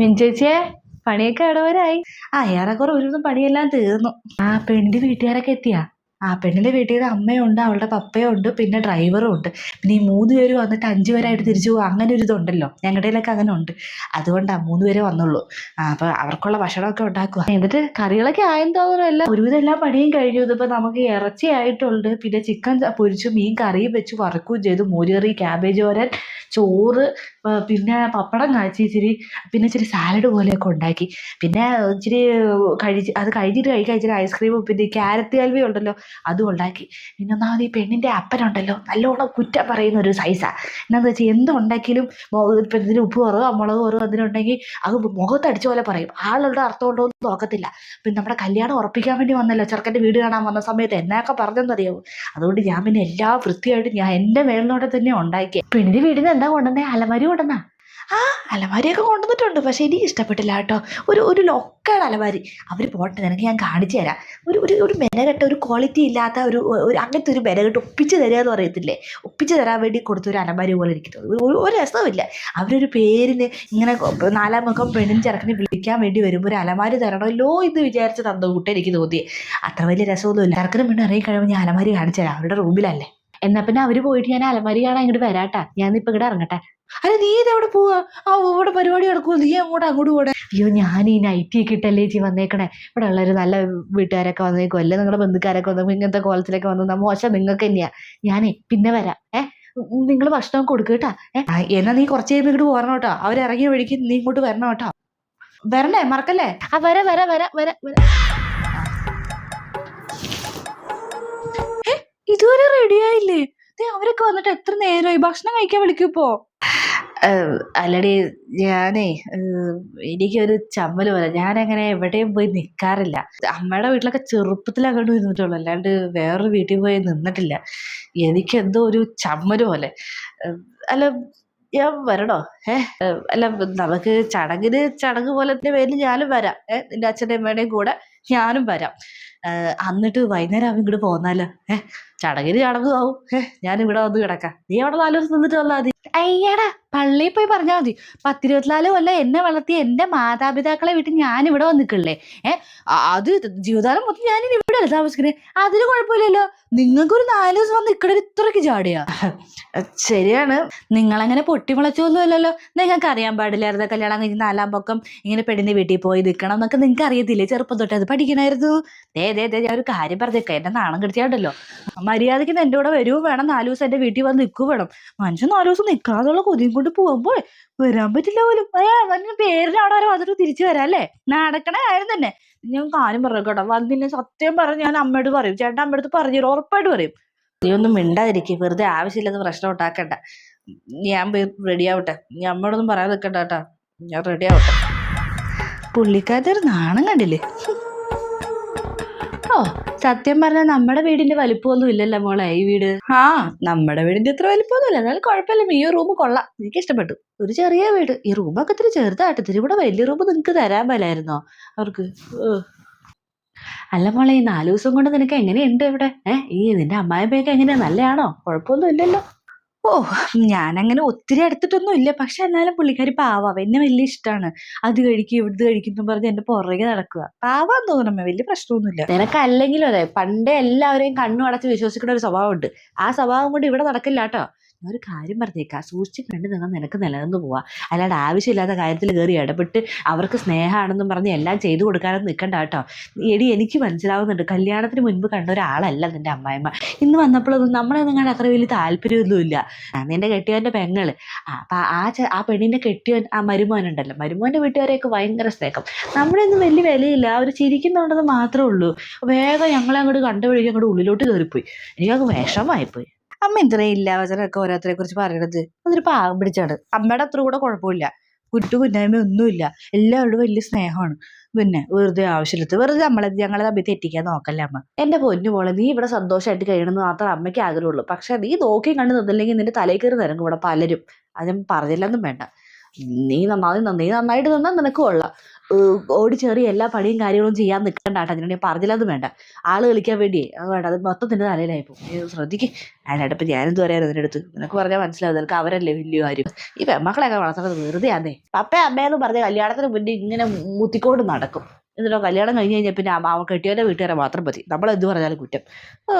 മിഞ്ചേച്ചിയെ? പണിയൊക്കെ ഇടവരായി. ആ ഏറെക്കുറെ ഒരുവിധം പണിയെല്ലാം തീർന്നു. ആ പെണ്ണിന്റെ വീട്ടുകാരൊക്കെ എത്തിയാ? ആ പെണ്ണിന്റെ വീട്ടിൽ അമ്മയുണ്ട് അവളുടെ പപ്പയുണ്ട് പിന്നെ ഡ്രൈവറും ഉണ്ട്. പിന്നെ ഈ മൂന്ന് പേര് വന്നിട്ട് അഞ്ച് പേരായിട്ട് തിരിച്ചു പോകും അങ്ങനെ ഒരു ഇതുണ്ടല്ലോ. ഞങ്ങളുടെയിലൊക്കെ അങ്ങനെ ഉണ്ട്. അതുകൊണ്ടാണ് മൂന്ന് പേരെ വന്നുള്ളൂ. അപ്പോൾ അപ്പൊ അവർക്കുള്ള ഭക്ഷണമൊക്കെ ഉണ്ടാക്കുക. എന്നിട്ട് കറികളൊക്കെ ആയെന്ന് എല്ലാം? ഒരുവിധം എല്ലാ പണിയും കഴിഞ്ഞു. ഇതിപ്പോൾ നമുക്ക് ഇറച്ചി ആയിട്ടുണ്ട്. പിന്നെ ചിക്കൻ പൊരിച്ചു മീൻ കറിയും വെച്ച് വറക്കുകയും ചെയ്തു. മോരുകറി ക്യാബേജ് ഓരൻ ചോറ് പിന്നെ പപ്പടം കാച്ചി ഇച്ചിരി പിന്നെ ഇച്ചിരി സാലഡ് പോലെയൊക്കെ ഉണ്ടാക്കി. പിന്നെ ഇച്ചിരി കഴിച്ച് അത് കഴിഞ്ഞിട്ട് കഴിക്കാൻ ഇച്ചിരി ഐസ്ക്രീമും പിന്നെ ക്യാരറ്റ് കൽവി ഉണ്ടല്ലോ. അതും ഉണ്ടാക്കി പിന്നെ ഒന്നാമത് ഈ പെണ്ണിന്റെ അപ്പനുണ്ടല്ലോ നല്ലോണം കുറ്റം പറയുന്ന ഒരു സൈസാണ് എന്നാന്ന് വെച്ചാൽ എന്തുണ്ടാക്കിയാലും ഇപ്പം ഇതിന് ഉപ്പ് കുറവോ മുളക് കുറവോ അതിനുണ്ടെങ്കിൽ അത് മുഖത്തടിച്ച പോലെ പറയും. ആളുടെ അർത്ഥം ഉണ്ടോ എന്ന് നോക്കത്തില്ല. പിന്നെ നമ്മുടെ കല്യാണം ഉറപ്പിക്കാൻ വേണ്ടി വന്നല്ലോ ചെറുക്കന്റെ വീട് കാണാൻ വന്ന സമയത്ത് എന്നൊക്കെ പറഞ്ഞെന്നറിയാവോ അതുകൊണ്ട് ഞാൻ പിന്നെ എല്ലാ വൃത്തിയായിട്ട് ഞാൻ എന്റെ മേളിനോടെ തന്നെ ഉണ്ടാക്കിയത് പെണ്ണിന്റെ വീടിന് എന്താ കൊണ്ടുവന്നേ? അലമാരി കൊണ്ടുവന്നാ? ആ അലമാരിയൊക്കെ കൊണ്ടുവന്നിട്ടുണ്ട്. പക്ഷേ എനിക്ക് ഇഷ്ടപ്പെട്ടില്ല കേട്ടോ. ഒരു ഒരു ലൊക്കാണ് അലമാരി. അവർ പോട്ടെ നിനക്ക് ഞാൻ കാണിച്ചു തരാം. ഒരു ഒരു ഒരു മെനകെട്ട ഒരു ക്വാളിറ്റി ഇല്ലാത്ത ഒരു ഒരു അങ്ങനത്തെ ഒരു മെനകെട്ട് ഒപ്പിച്ച് തരിക എന്ന് പറയത്തില്ലേ? ഒപ്പിച്ച് തരാൻ വേണ്ടി കൊടുത്ത ഒരു അലമാരി പോലെ ഇരിക്കുന്നത് ഒരു- ഒരു രസമില്ല അവരൊരു പേരിന് ഇങ്ങനെ നാലാം മുഖം പെണ്ണിന് ചെറുക്കനെ വിളിക്കാൻ വേണ്ടി വരുമ്പോൾ ഒരു അലമാരി തരണമല്ലോ എന്ന് വിചാരിച്ച തന്ന കൂട്ടേ എനിക്ക് തോന്നി അത്ര വലിയ രസമൊന്നുമില്ല. ചെറുക്കനും പെണ്ണ് ഇറങ്ങി കഴിയുമ്പോൾ ഞാൻ അലമാരി കാണിച്ചു തരാം. അവരുടെ റൂമിലല്ലേ. എന്നാൽ പിന്നെ അവർ പോയിട്ട് ഞാൻ അലമാരി കാണാൻ ഇങ്ങോട്ട് വരാട്ടാ. ഞാൻ ഇപ്പൊ ഇവിടെ ഇറങ്ങട്ടെ. അല്ല നീ ഇതെവിടെ പോവാ? ആ ഇവിടെ പരിപാടി നടക്കുമോ നീ അങ്ങോട്ട് അങ്ങോട്ട് പോടെ. അയ്യോ ഞാൻ ഈ നൈറ്റി ഒക്കെ ഇട്ടല്ലേ ചേച്ചി വന്നേക്കണേ? ഇവിടെ ഉള്ളൊരു നല്ല വീട്ടുകാരൊക്കെ വന്നേക്കും. അല്ലെ നിങ്ങളുടെ ബന്ധുക്കാരൊക്കെ വന്നു ഇങ്ങനത്തെ കോലത്തിലൊക്കെ വന്നു മോശം നിങ്ങൾക്ക് തന്നെയാ. ഞാനേ പിന്നെ വരാം. ഏ? നിങ്ങൾ ഭക്ഷണം കൊടുക്കുക കേട്ടാ. ഏ? എന്നാ നീ കുറച്ച് കഴിയുമ്പോൾ ഇങ്ങോട്ട് പോരണം കേട്ടോ. അവരിറങ്ങിയ വഴിക്ക് നീ ഇങ്ങോട്ട് വരണം കേട്ടോ. വരണേ മറക്കല്ലേ? ആ വര വര വര വര വര. ഇതുവരെ റെഡി ആയില്ലേ? ദേ, അവരൊക്കെ വന്നിട്ട് എത്ര നേരമായി ഭക്ഷണം കഴിക്കാൻ വിളിക്കൂപ്പോ അല്ലടി ഞാനേ എനിക്കൊരു ചമ്മൽ പോലെ. ഞാനങ്ങനെ എവിടെയും പോയി നിൽക്കാറില്ല അമ്മയുടെ വീട്ടിലൊക്കെ ചെറുപ്പത്തിൽ അങ്ങോട്ട് നിന്നിട്ടുള്ളൂ. അല്ലാണ്ട് വേറൊരു വീട്ടിൽ പോയി നിന്നിട്ടില്ല. എനിക്കെന്തോ ഒരു ചമ്മൽ പോലെ. അല്ല ഞാൻ വരണോ? ഏഹ്, അല്ല നമുക്ക് ചടങ്ങിന് ചടങ്ങ് പോലത്തെ പേരിൽ ഞാനും വരാം. ഏഹ് നിന്റെ അച്ഛന്റെ അമ്മയുടെയും കൂടെ. ഞാനും വരാം. ഏഹ്, എന്നിട്ട് വൈകുന്നേരം ആവും ഇങ്ങോട്ട് പോന്നാലോ. ഏഹ് ചടങ്ങിന് ചടങ്ങും ആവും. ഏഹ് ഞാൻ ഇവിടെ വന്ന് കിടക്കാം. നീ അവിടെ നാല് ദിവസം നിന്നിട്ട് വന്നാൽ മതി. അയ്യടാ പള്ളിയിൽ പോയി പറഞ്ഞാൽ മതി. പത്തിരുപത്തിനാല് കൊല്ലം എന്നെ വളർത്തി എന്റെ മാതാപിതാക്കളെ വിട്ട് ഞാൻ ഇവിടെ വന്നിക്കില്ലേ ഏ അത് ജീവിതകാലം മൊത്തം ഞാൻ ഇവിടെ അല്ല താമസിക്കുന്നത് അതിന് കുഴപ്പമില്ലല്ലോ. നിങ്ങൾക്കൊരു നാല് ദിവസം വന്ന് ഇക്കടെ ഇത്രയ്ക്ക് ചാടിയാ. ശരിയാണ്. നിങ്ങളങ്ങനെ പൊട്ടിമുളച്ചൊന്നും അല്ലല്ലോ നിങ്ങൾക്ക് അറിയാൻ പാടില്ലായിരുന്നു? കല്യാണം കഴിഞ്ഞ് നാലാം പൊക്കം ഇങ്ങനെ പെണ്ണിന്റെ വീട്ടിൽ പോയി നിൽക്കണം എന്നൊക്കെ നിങ്ങൾക്ക് അറിയത്തില്ലേ ചെറുപ്പം തൊട്ട് അത് പഠിക്കണമായിരുന്നു ദേ ദേ ദേ ഞാൻ ഒരു കാര്യം പറഞ്ഞേക്കാം. എന്റെ നാണം കിട്ടിയാണ്ടല്ലോ മര്യാദയ്ക്ക് എന്റെ കൂടെ വരുവും വേണം നാല് ദിവസം എന്റെ വീട്ടിൽ വന്ന് നിൽക്കും വേണം. മനുഷ്യൻ നാല് ദിവസം നിൽക്കാതുള്ള കൊതിയും കൊണ്ട് പോകുമ്പോൾ വരാൻ പറ്റില്ല പോലും. മനുഷ്യൻ പേരിനാണോ വരെ വന്നിട്ട് തിരിച്ചു വരാം അല്ലേ? നടക്കണ കാര്യം തന്നെ. ഞാൻ കാര്യം പറഞ്ഞു കേട്ടോ. വന്നില്ല സത്യം പറഞ്ഞ് ഞാൻ അമ്മയോട് പറയും. ചേട്ടൻ അമ്മയടുത്ത് പറഞ്ഞു ഉറപ്പായിട്ട് പറയും. നീ ഒന്നും മിണ്ടാതിരിക്കും. വെറുതെ ആവശ്യമില്ലാത്ത പ്രശ്നം ഉണ്ടാക്കണ്ട. ഞാൻ റെഡി ആവട്ടെ. നീ അമ്മയോടൊന്നും പറയാൻ നിൽക്കണ്ട കേട്ടാ. ഞാൻ റെഡി ആവട്ടെ. പുള്ളിക്കാരത്തെ ഒരു നാണം കണ്ടില്ലേ? ഓ സത്യം പറഞ്ഞാൽ നമ്മുടെ വീടിന്റെ വലിപ്പമൊന്നും ഇല്ലല്ലോ മോളെ ഈ വീട്. ആ നമ്മുടെ വീടിന്റെ ഇത്ര വലിപ്പമൊന്നുമില്ല. എന്നാലും കുഴപ്പമില്ല. ഈ റൂം കൊള്ളാം. എനിക്ക് ഇഷ്ടപ്പെട്ടു. ഒരു ചെറിയ വീട്. ഈ റൂമൊക്കെ ഇത്തിരി ചെറുതായിട്ട്. ഇത്തിരി കൂടെ വലിയ റൂം നിങ്ങൾക്ക് തരാൻ മേലായിരുന്നോ? അവർക്ക് അല്ല മോളെ ഈ നാല് ദിവസം കൊണ്ട് നിനക്ക് എങ്ങനെയുണ്ട് ഇവിടെ? ഏഹ് ഈ നിന്റെ അമ്മായിമ്മയൊക്കെ എങ്ങനെയാ? നല്ലയാണോ കുഴപ്പമൊന്നും ഇല്ലല്ലോ. ഓ ഞാനങ്ങനെ ഒത്തിരി എടുത്തിട്ടൊന്നും ഇല്ല. പക്ഷെ എന്നാലും പുള്ളിക്കാരി പാവാ. എന്നെ വലിയ ഇഷ്ടമാണ് അത് കഴിക്കും ഇവിടുന്ന് കഴിക്കുന്നു പറഞ്ഞ് എന്റെ പുറകെ നടക്കുക. പാവാന്ന് തോന്നണമേ വലിയ പ്രശ്നമൊന്നുമില്ല. നിനക്കല്ലെങ്കിലും അതെ. പണ്ടേ എല്ലാവരെയും കണ്ണു അടച്ച് വിശ്വസിക്കുന്ന ഒരു സ്വഭാവമുണ്ട്. ആ സ്വഭാവം കൊണ്ട് ഇവിടെ നടക്കില്ല കേട്ടോ. ഒരു കാര്യം പറഞ്ഞേക്കാം. സൂക്ഷിച്ച് കണ്ട് നിങ്ങൾ നിനക്ക് നിലനിന്ന് പോവാ. അല്ലാണ്ട് ആവശ്യമില്ലാത്ത കാര്യത്തിൽ കയറി ഇടപെട്ട് അവർക്ക് സ്നേഹമാണെന്നും പറഞ്ഞ് എല്ലാം ചെയ്തു കൊടുക്കാനൊന്നും നിൽക്കണ്ട കേട്ടോ. എടി എനിക്ക് മനസ്സിലാവുന്നുണ്ട്. കല്യാണത്തിന് മുൻപ് കണ്ട ഒരാളല്ല നിന്റെ അമ്മായിമ്മ. ഇന്ന് വന്നപ്പോഴൊന്നും നമ്മളെ നിങ്ങളുടെ അത്ര വലിയ താല്പര്യമൊന്നുമില്ല. നിന്റെ കെട്ടിയവന്റെ പെങ്ങൾ. ആ അപ്പൊ ആ ആ പെണ്ണിന്റെ കെട്ടിയവൻ ആ മരുമോനുണ്ടല്ലോ. മരുമോന്റെ വീട്ടുകാരെയൊക്കെ ഭയങ്കര സ്നേഹം. നമ്മുടെ ഒന്നും വലിയ വിലയില്ല. അവർ ചിരിക്കുന്നുണ്ടെന്ന് മാത്രമേ ഉള്ളൂ. വേഗം ഞങ്ങളെ അങ്ങോട്ട് കണ്ടുപിടിക്കും അങ്ങോട്ട് ഉള്ളിലോട്ട് കയറിപ്പോയി എനിക്കങ്ങ് വിഷമായിപ്പോയി അമ്മ എന്തിനാ ഇല്ല വചനമൊക്കെ ഓരോരുത്തരെ കുറിച്ച് പറയണത്? അതൊരു പാവം പിടിച്ചാണ്. അമ്മയുടെ അത്ര കൂടെ കുഴപ്പമില്ല. കുറ്റു കുന്നായ്മ ഒന്നുമില്ല. എല്ലാവരോടും വലിയ സ്നേഹമാണ്. പിന്നെ വെറുതെ ആവശ്യമില്ലാത്ത വെറുതെ നമ്മളെ ഞങ്ങളെ തമ്മിൽ തെറ്റിക്കാൻ നോക്കല്ലേ അമ്മ? എന്റെ പൊന്നു പോലെ നീ ഇവിടെ സന്തോഷമായിട്ട് കഴിയണമെന്ന് മാത്രമേ അമ്മയ്ക്ക് ആഗ്രഹമുള്ളൂ. പക്ഷെ നീ നോക്കി കണ്ട് നിന്നില്ലെങ്കിൽ നിന്റെ തലയിൽ കയറി നിരങ്ങും ഇവിടെ പലരും. അത് പറഞ്ഞില്ലെന്നും വേണ്ട. നീ നന്നായി നീ നന്നായിട്ട് നിന്നാൽ നിനക്ക് കൊള്ളാം. ഏഹ്, ഓടി ചെറിയ എല്ലാ പണിയും കാര്യങ്ങളും ചെയ്യാൻ നിൽക്കണ്ട കേട്ടോ ഞാൻ പറഞ്ഞില്ലെന്ന് വേണ്ട. ആൾ കളിക്കാൻ വേണ്ടിയേ വേണ്ട. അത് മൊത്തം നിന്റെ തലയിലായി പോകും. ശ്രദ്ധിക്ക്. അതിനായിട്ട് ഇപ്പം ഞാനെന്ത് പറയാൻ അതിന്റെ അടുത്ത്? നിനക്ക് പറഞ്ഞാൽ മനസ്സിലാവും. നിനക്ക് അവരല്ലേ വലിയ കാര്യം. ഈ പെമ്മക്കളെയൊക്കെ വളർത്തുന്നത് വെറുതെ ആന്നേ. പപ്പ അമ്മയെന്ന് പറഞ്ഞ കല്യാണത്തിന് മുന്നേ ഇങ്ങനെ മുത്തിക്കൊണ്ട് നടക്കും. എന്നിട്ടോ കല്യാണം കഴിഞ്ഞ് കഴിഞ്ഞാൽ പിന്നെ അവൻ കെട്ടിയവന്റെ വീട്ടുകാരെ മാത്രം മതി. നമ്മൾ എന്ത് പറഞ്ഞാലും കുറ്റം. ഓ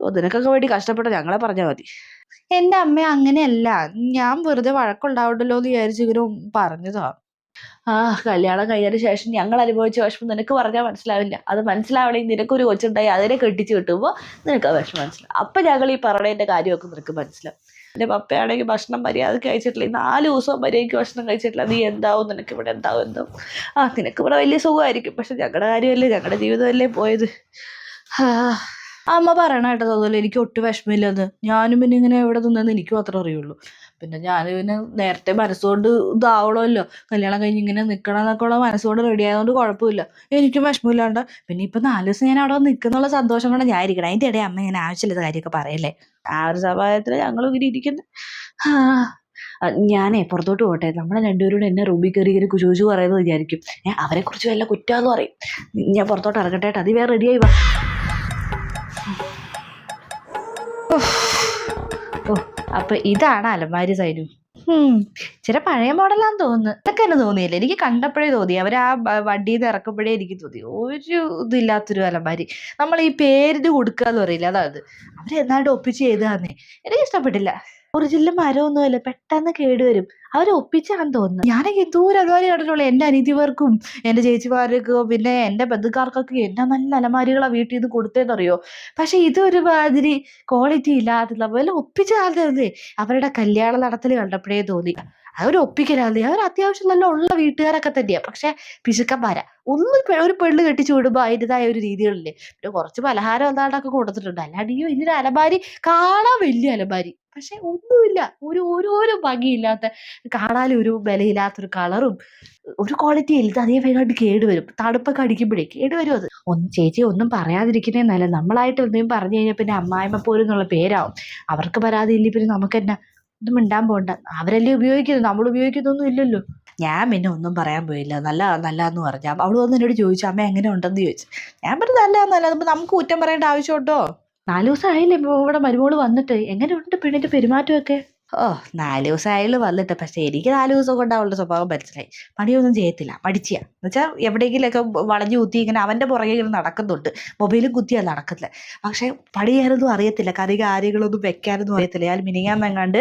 ഓ നിനക്കൊക്കെ വേണ്ടി കഷ്ടപ്പെട്ട ഞങ്ങളെ പറഞ്ഞാൽ മതി. എന്റെ അമ്മ അങ്ങനെയല്ല. ഞാൻ വെറുതെ വഴക്കുണ്ടാവണ്ടല്ലോ എന്ന് വിചാരിച്ച് പറഞ്ഞതാ. ആ കല്യാണം കഴിഞ്ഞതിന് ശേഷം ഞങ്ങൾ അനുഭവിച്ച വിഷമം നിനക്ക് പറഞ്ഞാൽ മനസ്സിലാവില്ല. അത് മനസ്സിലാവണമെങ്കിൽ നിനക്കൊരു കൊച്ചുണ്ടായി അതിനെ കെട്ടിച്ച് കിട്ടുമ്പോൾ നിനക്ക് ആ വിഷമം മനസ്സിലാവും. അപ്പം ഞങ്ങൾ ഈ പറയണതിന്റെ കാര്യമൊക്കെ നിനക്ക് മനസ്സിലാവും. എന്റെ പപ്പയാണെങ്കിൽ ഭക്ഷണം മര്യാദയ്ക്ക് കഴിച്ചിട്ടില്ല. ഈ നാല് ദിവസം മര്യാദയ്ക്ക് ഭക്ഷണം കഴിച്ചിട്ടില്ല. നീ എന്താവും? നിനക്ക് ഇവിടെ എന്താവും? എന്താവും ആ നിനക്ക് ഇവിടെ വലിയ സുഖമായിരിക്കും. പക്ഷെ ഞങ്ങളുടെ കാര്യമല്ലേ? ഞങ്ങളുടെ ജീവിതമല്ലേ പോയത്? അമ്മ പറയണ കേട്ടോ അതുപോലെ എനിക്ക് ഒട്ടും വിഷമമില്ലെന്ന്. ഞാനും പിന്നെ ഇങ്ങനെ എവിടെ നിന്നെന്ന് എനിക്ക് മാത്രമേ അറിയുള്ളൂ. പിന്നെ ഞാൻ പിന്നെ നേരത്തെ മനസ്സുകൊണ്ട് ഇതാവണമല്ലോ. കല്യാണം കഴിഞ്ഞ് ഇങ്ങനെ നിൽക്കണം എന്നൊക്കെ ഉള്ള മനസ്സുകൊണ്ട് റെഡി ആയതുകൊണ്ട് കുഴപ്പമില്ല. എനിക്കും വിഷമമില്ലാണ്ട്. പിന്നെ ഇപ്പം നാല് ദിവസം ഞാൻ അവിടെ നിൽക്കുന്നുള്ള സന്തോഷം കൊണ്ട് ഞാൻ ഇരിക്കണം. അതിന്റെ ഇടയിൽ അമ്മ ഇങ്ങനെ ആവശ്യമില്ലാത്ത കാര്യമൊക്കെ പറയല്ലേ. ആ ഒരു സഭായത്തിൽ ഞങ്ങൾ ഇങ്ങനെ ഇരിക്കുന്നു. ഞാനേ പുറത്തോട്ട് പോട്ടെ. നമ്മളെ രണ്ടുപേരോട് എന്നെ റൂബി കയറി ഇങ്ങനെ ചോദിച്ചു പറയുന്നത് വിചാരിക്കും. ഞാൻ അവരെ കുറിച്ച് വല്ല കുറ്റാന്ന് പറയും. ഞാൻ പുറത്തോട്ട് ഇറങ്ങട്ടെ അത് വേറെ റെഡിയായി വാ. ഓ അപ്പൊ ഇതാണ് അലമാരി സൈനു. ചില പഴയ മോഡലാന്ന് തോന്നുന്നു. ഇതൊക്കെ എന്നെ തോന്നിയില്ല. എനിക്ക് കണ്ടപ്പോഴേ തോന്നി. അവർ ആ വണ്ടിയിൽ നിന്ന് ഇറക്കുമ്പോഴേ എനിക്ക് തോന്നി. ഒരു ഇതില്ലാത്തൊരു അലമാരി. നമ്മൾ ഈ പേരിന് കൊടുക്കുക എന്ന് പറയില്ല അതാണ് അവരെന്നാണ്ട് ഒപ്പിച്ച് ചെയ്താന്നേ എനിക്ക് ഇഷ്ടപ്പെട്ടില്ല. ഒറിജിനൽ മരമൊന്നുമല്ല പെട്ടെന്ന് കേടുവരും അവരെ ഒപ്പിച്ചാണെന്ന് തോന്നുന്നു. ഞാനൊക്കെ എന്തോരം അതുപോലെ കണ്ടിട്ടുള്ളൂ. എന്റെ അനീതിമാർക്കും എന്റെ ചേച്ചിമാർക്കും പിന്നെ എന്റെ ബന്ധുക്കാർക്കൊക്കെ എന്നാ നല്ല അലമാരികളാണ് വീട്ടിൽ നിന്ന് കൊടുത്തതെന്നറിയോ പക്ഷെ ഇതൊരു മാതിരി ക്വാളിറ്റി ഇല്ലാത്ത പോലെ ഒപ്പിച്ച ആൾക്കാരല്ലേ അവരുടെ കല്യാണ നടത്തൽ കണ്ടപ്പോഴേ തോന്നി. അവർ ഒപ്പിക്കലാന്ന് അവർ അത്യാവശ്യം നല്ല ഉള്ള വീട്ടുകാരൊക്കെ തന്നെയാണ് പക്ഷെ പിശുക്കന്മാരാ. ഒന്ന് ഒരു പെണ്ണ് കെട്ടിച്ചു വിടുമ്പോൾ അതിന്റെതായ ഒരു രീതികളില്ലേ? പിന്നെ കുറച്ച് പലഹാരം എന്താണ്ടൊക്കെ കൊടുത്തിട്ടുണ്ട്. അല്ലാണ്ട് ഈ ഇതിന് അലമാരി കാണാൻ വലിയ അലമാരി. പക്ഷെ ഒന്നുമില്ല. ഒരു ഒരു ഭംഗിയില്ലാത്ത കാണാൻ ഒരു വിലയില്ലാത്തൊരു കളറും ഒരു ക്വാളിറ്റി ഇല്ല അതേ വേഗമായിട്ട് കേടുവരും തണുപ്പൊക്കെ അടിക്കുമ്പോഴേ കേടുവരും അത്. ഒന്ന് ചേച്ചി ഒന്നും പറയാതിരിക്കുന്നേ നല്ല നമ്മളായിട്ട് എന്തെങ്കിലും പറഞ്ഞു കഴിഞ്ഞാൽ പിന്നെ അമ്മായിമ്മ പോലും എന്നുള്ള പേരാവും. അവർക്ക് പരാതി ഇല്ല പിന്നെ നമുക്ക് ഇത് മിണ്ടാൻ പോണ്ട. അവരല്ലേ ഉപയോഗിക്കുന്നത്? നമ്മൾ ഉപയോഗിക്കുന്നൊന്നും ഇല്ലല്ലോ. ഞാൻ പിന്നെ ഒന്നും പറയാൻ പോയില്ല. നല്ല നല്ല എന്ന് പറഞ്ഞു. അവൾ വന്ന് എന്നോട് ചോദിച്ചു അമ്മ എങ്ങനെ ഉണ്ടെന്ന് ചോദിച്ചു. ഞാൻ പറഞ്ഞു നല്ല നല്ല നമുക്ക് കുറ്റം പറയേണ്ട ആവശ്യമുണ്ടോ? നാല് ദിവസം ആയില്ലേ ഇപ്പൊ ഇവിടെ മരുമോൾ വന്നിട്ട്. എങ്ങനെയുണ്ട് പെണ്ണിന്റെ പെരുമാറ്റമൊക്കെ? ഓ നാല് ദിവസം ആയാലും വന്നിട്ട്. പക്ഷേ എനിക്ക് നാല് ദിവസം കൊണ്ട് അവളുടെ സ്വഭാവം മനസ്സിലായി. പണിയൊന്നും ചെയ്യത്തില്ല. പഠിച്ച എന്നുവെച്ചാൽ എവിടെയെങ്കിലുമൊക്കെ വളഞ്ഞു കുത്തി ഇങ്ങനെ അവന്റെ പുറകെ ഇങ്ങനെ നടക്കുന്നുണ്ട്. മൊബൈലും കുത്തിയാൽ നടക്കുന്നത് പക്ഷേ പണി ചെയ്യാനൊന്നും അറിയത്തില്ല. കറി കാര്യങ്ങളൊന്നും വെക്കാനൊന്നും അറിയത്തില്ല. ഞാൻ മിനിങ്ങാന്നെങ്ങാണ്ട്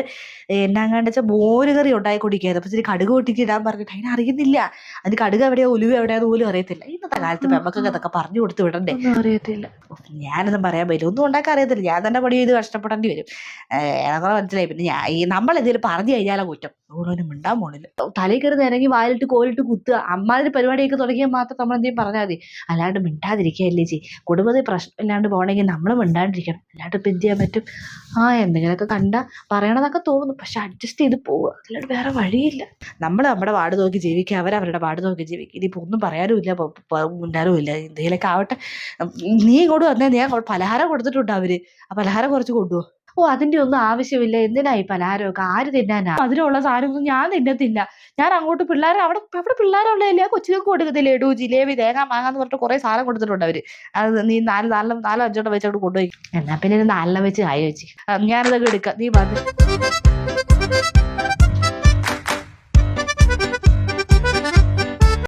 എന്നാങ്ങാണ്ട് വെച്ചാൽ മോര് കറി ഉണ്ടായിക്കൊണ്ടിരിക്കുകയായിരുന്നു അപ്പോൾ ഇച്ചിരി കടുക് പൊട്ടിക്ക് ഇടാൻ പറഞ്ഞിട്ട് അതിന് അറിയുന്നില്ല. അതിന് കടുക് എവിടെയോ ഉലുവ എവിടെയാന്ന് പോലും അറിയത്തില്ല. ഇന്നത്തെ കാലത്ത് നമുക്കൊക്കെ അതൊക്കെ പറഞ്ഞു കൊടുത്ത് വിടണ്ടേ? അറിയത്തില്ല. ഞാനൊന്നും പറയാൻ പറ്റില്ല. ഒന്നും ഉണ്ടാക്കാൻ അറിയത്തില്ല. ഞാൻ തന്നെ പണി ചെയ്ത് കഷ്ടപ്പെടേണ്ടി വരും. ഏറെ മനസ്സിലായി. പിന്നെ ഞാൻ ഈ നമ്മൾ എന്തെങ്കിലും പറഞ്ഞു കഴിഞ്ഞാലോ കുറ്റം. ഓരോന്നും മിണ്ടാൻ പോണില്ല. തലയിൽ കയറി ഇറങ്ങി വായിലിട്ട് കോലിട്ട് കുത്തുക അമ്മാതിരി പരിപാടിയൊക്കെ തുടങ്ങിയാൽ മാത്രം നമ്മൾ എന്തെങ്കിലും പറഞ്ഞാൽ മതി. അല്ലാണ്ട് മിണ്ടാതിരിക്കുകയല്ലേ ചേച്ചി കുടുംബത്തിൽ പ്രശ്നം ഇല്ലാണ്ട് പോകണമെങ്കിൽ നമ്മൾ മിണ്ടാണ്ടിരിക്കണം. അല്ലാണ്ട് ഇപ്പം എന്ത് ചെയ്യാൻ പറ്റും? ആ എന്തെങ്കിലുമൊക്കെ കണ്ട പറയണമെന്നൊക്കെ തോന്നുന്നു പക്ഷെ അഡ്ജസ്റ്റ് ചെയ്ത് പോവുക. അല്ലാണ്ട് വേറെ വഴിയില്ല. നമ്മൾ നമ്മുടെ വാട് നോക്കി ജീവിക്കുക. അവർ അവരുടെ വാട് നോക്കി ജീവിക്കുക. ഇനിയിപ്പോൾ ഒന്നും പറയാനും ഇല്ല. പ- പ- മിണ്ടാനും ഇല്ല. എന്തെങ്കിലുമൊക്കെ ആവട്ടെ. നീ ഇങ്ങോട്ട് വന്നേ. ഞാൻ പലഹാരം കൊടുത്തിട്ടുണ്ട് അവർ ആ പലഹാരം കുറച്ച് കൊണ്ടുപോ ഓ അതിന്റെ ഒന്നും ആവശ്യമില്ല. എന്തിനാ ഈ പലഹാരമൊക്കെ? ആര് തിന്നാനാ? അതിനുള്ള സാധനമൊന്നും ഞാൻ തിന്നത്തില്ല. ഞാൻ അങ്ങോട്ട് പിള്ളേരെ അവിടെ അവിടെ പിള്ളേരുള്ളതല്ലേ കൊച്ചുകൾക്ക് കൊടുക്കത്തില്ല? ലഡു ജിലേബി തേങ്ങ മാങ്ങ എന്ന് പറഞ്ഞിട്ട് കുറെ സാധനം കൊടുത്തിട്ടുണ്ട് അവർ. അത് നീ നാല് നാലും നാലോ അഞ്ചോട്ടം വെച്ചോട്ട് കൊണ്ടുപോയി. എന്നാ പിന്നെ നാലെണ്ണം വെച്ച് കായ വെച്ച്. ഞാനതൊക്കെ എടുക്കാം. നീ വന്ന്.